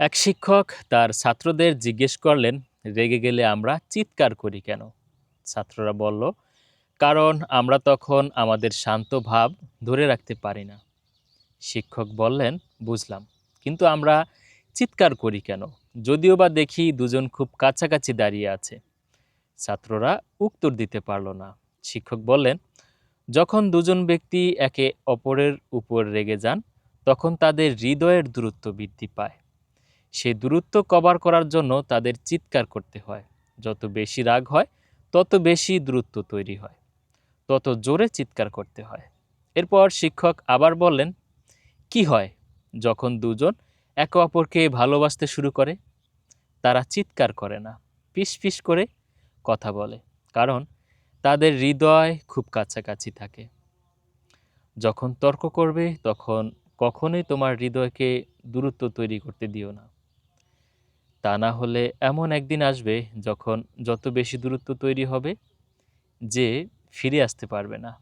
এক শিক্ষক তার ছাত্রদের জিজ্ঞেস করলেন, রেগে গেলে আমরা চিৎকার করি কেন? ছাত্ররা বলল, কারণ আমরা তখন আমাদের শান্ত ভাব ধরে রাখতে পারি না। শিক্ষক বললেন, বুঝলাম, কিন্তু আমরা চিৎকার করি কেন? যদিও বা দেখি দুজন খুব কাছাকাছি দাঁড়িয়ে আছে। ছাত্ররা উত্তর দিতে পারল না। শিক্ষক বললেন, যখন দুজন ব্যক্তি একে অপরের উপর রেগে যান, তখন তাদের হৃদয়ের দূরত্ব বৃদ্ধি পায়। সেই দূরত্ব কভার করার জন্য তাদের চিৎকার করতে হয়। যত বেশি রাগ হয়, তত বেশি দূরত্ব তৈরি হয়। তত জোরে চিৎকার করতে হয়। এরপর শিক্ষক আবার বললেন, কি হয় যখন দুজন একে অপরকে ভালোবাসতে শুরু করে? তারা চিৎকার করে না পিস পিস করে কথা বলে, কারণ তাদের হৃদয় খুব কাছাকাছি থাকে। যখন তর্ক করবে, তখন কখনোই তোমার হৃদয়কে দূরত্ব তৈরি করতে দিও না। তা না হলে এমন একদিন আসবে যখন যত বেশি দূরত্ব তৈরি হবে যে ফিরে আসতে পারবে না।